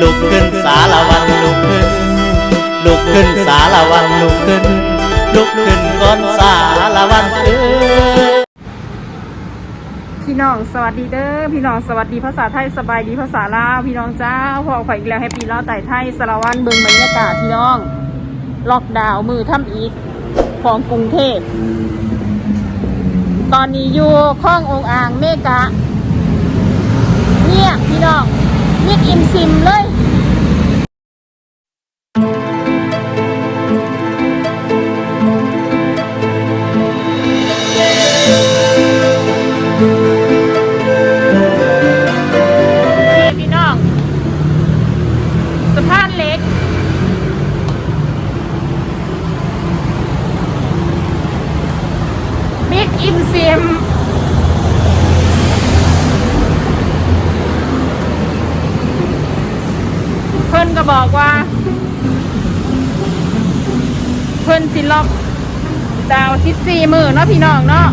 ลุกขึ้นสารวันลุกขึ้น ลุกขึ้นสารวันลุกขึ้น ลุกขึ้นก่อนสารวันเอ้ยพี่น้องสวัสดีเด้อพี่น้องสวัสดีภาษาไทยสบายดีภาษาลาวพี่น้องจ้าพอขอยอีกแล้วแฮปปี้ลาวไต่ไทยสารวันเบิงบรรยากาศพี่น้องล็อกดาวน์มือทำอีกของกรุงเทพตอนนี้อยู่ข้ององอ่างเมกะเงียบพี่น้อง ยบอิมซิมเลย ก็บอกว่า เพิ่นสิล็อกดาวสิบสี่มือเนาะพี่น้องเนาะ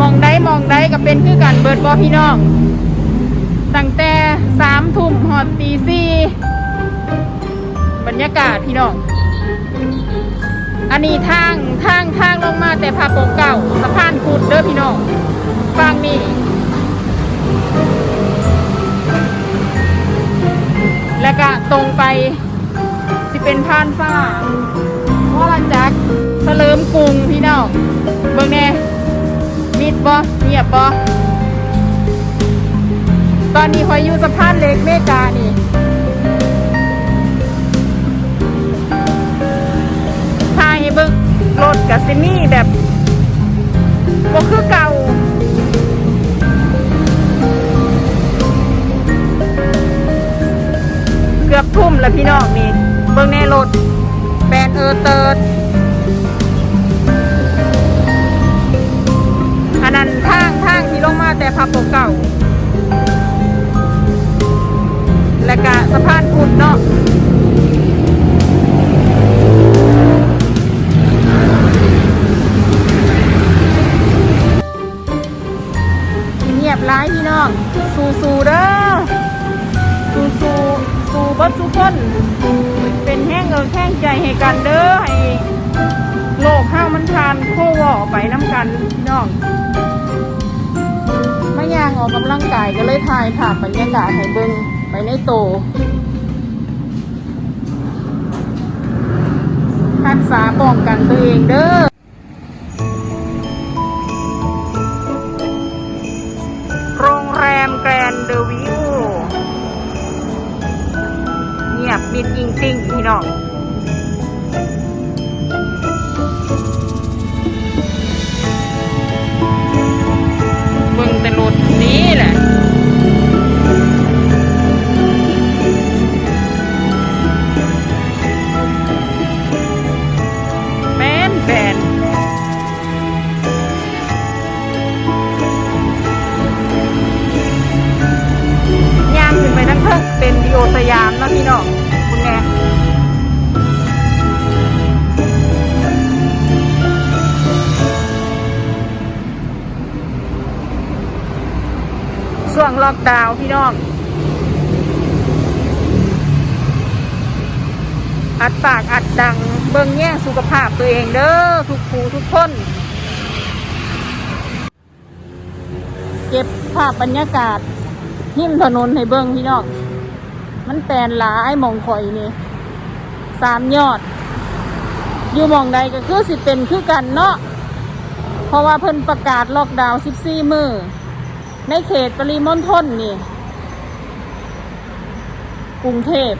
มองได้มองได้ก็เป็นคือกันเบิดบอพี่น้องตั้งแต่สามทุ่มหอดตีสี่บรรยากาศพี่น้อง อันนี้ทางทางทางลงมาแต่พาโปกเก่าสะพานพุดเด้อพี่น้องฟังนี่านฟ้าว่าละจักเฉลิมกรุงพี่น้องเบิ่งแน่มิดบ่เงียบบ่ตอนนี้คอยอยู่สะพานเล็กเมกานี่ทายเบิ่งรถกับซิมี่แบบก็คือเก่าเกือบทุ่มแล้วพี่น้องนี่ เบิ่งในรถแบรนด์เออเติร์ดอันนั้นทางทางที่ลงมาแต่พับเก่า และกะสะพานพุดเนาะเงียบร้ายพี่น้อง สู้สู้ๆเด้อสู้สู้ สู้เบัดทุกคนเป็นแห้งเอิงแห้งใจให้กันเด้อให้โลกข้าวมันทานโควอไปน้ำกันพี่น้องไม่ย่างออกกำลังกายก็เลยถ่ายภาพบรรยากาศให้เบิงไปในโตรักษาป้องกันตัวเองเด้อ เป็นดีโอสยามนะพี่น้องคุณแม่ช่วงล็อกดาวน์พี่น้องอัดปากอัดดังเบิ่งแย่งสุขภาพตัวเองเด้อทุกผู้ทุกคนเก็บภาพบรรยากาศหิ้มถนนให้เบิ่งพี่น้อง มันแปลนหลายมองข่อยนี่สามยอด อยู่มองใดก็คือสิเป็นคือกันเนาะเพราะว่าเพิ่นประกาศล็อกดาวน์14 มือในเขตปริมณฑลนี่ กรุงเทพ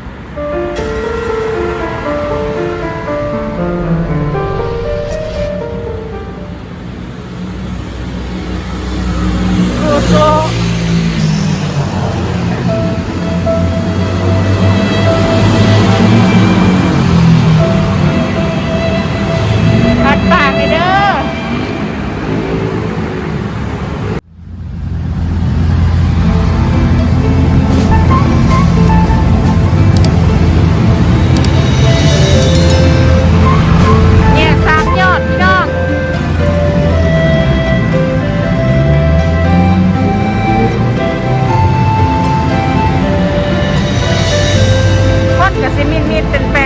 กระ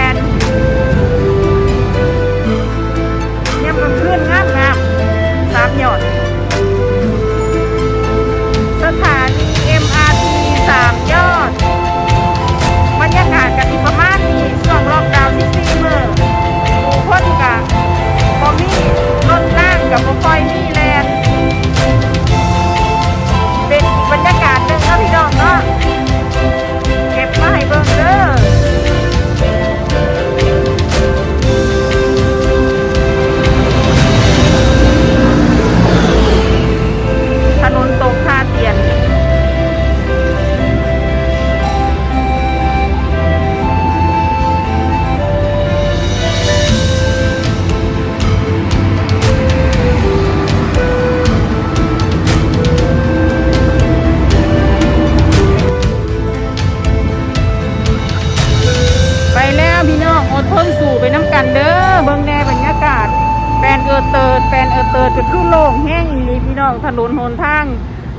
ดก็คือโล่งแห้งอีหลีพี่น้องถนนหนทาง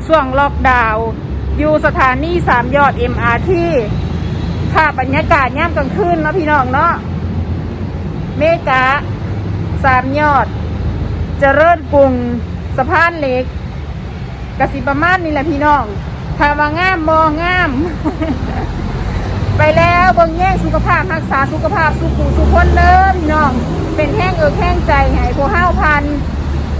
ช่วงล็อกดาวน์อยู่สถานีสามยอด MRT ค่ะบรรยากาศย่ำกลางคืนเนาะพี่น้องเนาะเมกาสามยอดเจริญกรุงสะพานเหล็กกสิประมาณนี่แหละพี่น้องถ้าว่างามบ่งาม ไปแล้วบิ่งแย่งสุขภาพรักษาสุขภาพสุขุสุขคนเด้อพี่น้อง เป็นแห้งเออแห้งใจให้พวกห้าวพัน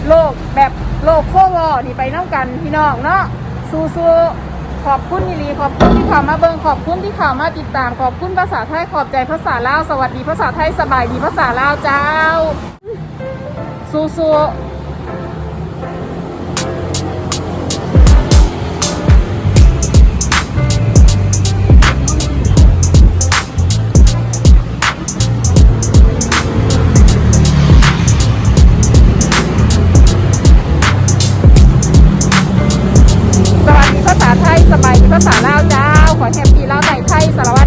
โลกแบบโลกโควอนี่ไปน้ำกันพี่น้องเนาะสู้ๆขอบคุณยิรีขอบคุณที่ข่าวมาเบิ่งขอบคุณที่ข่าวมาติดตาม ขอบคุณภาษาไทยขอบใจภาษาลาวสวัสดีภาษาไทยสบายดีภาษาลาวเจ้าสู้ๆ ภาษาลาวเจ้า ขอแฮปปี้ลาวไทยไทยสารวั